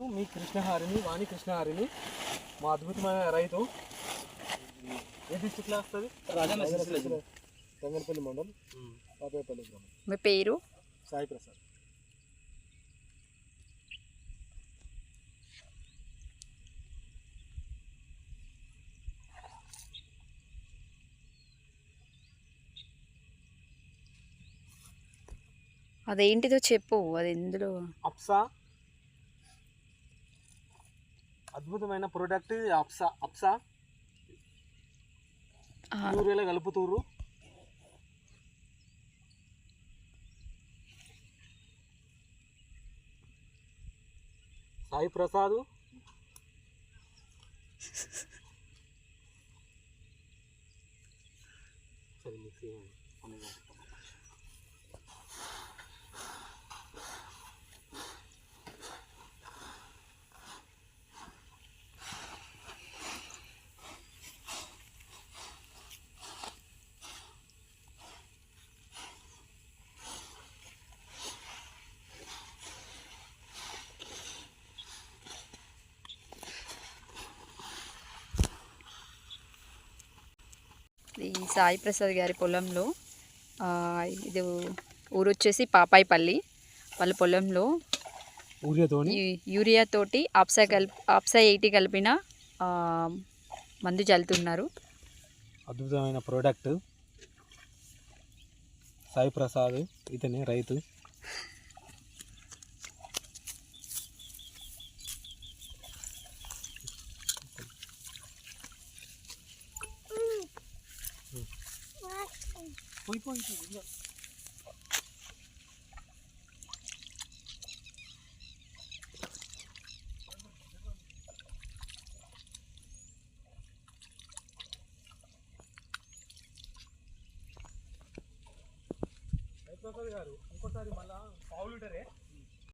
మీ కృష్ణహారిని వాణి కృష్ణహారిని మా అద్భుతమైన రైతు. ఏ డిస్టిక్లో వస్తుంది? రంగనపల్లి మండలం. పాపేపల్లి గ్రామం మీ పేరు? సాయి ప్రసాద్. అదేంటిదో చెప్పు అది ఎందులో? అప్సా అద్భుతమైన ప్రోడక్ట్ అప్సా అప్సా. యూరియాలో కలుపుతూరు. సాయి ప్రసాద్. సరే మిక్సీ ఈ సాయి ప్రసాద్ గారి పొలంలో ఇది ఊరు వచ్చేసి పాపాయిపల్లి వాళ్ళ పొలంలో. ఊరియాతోని ఈ యూరియా తోటి ఆప్సా కల్ ఆప్సా ఎయిటీ కలిపిన మందు చల్లుతున్నారు. అద్భుతమైన ప్రోడక్ట్. సాయి ప్రసాద్ ఇతనే రైతు. పోయి పోయి పోయి. సాయి ప్రసాద్ గారు ఇంకోసారి మళ్ళా పావు లీటరే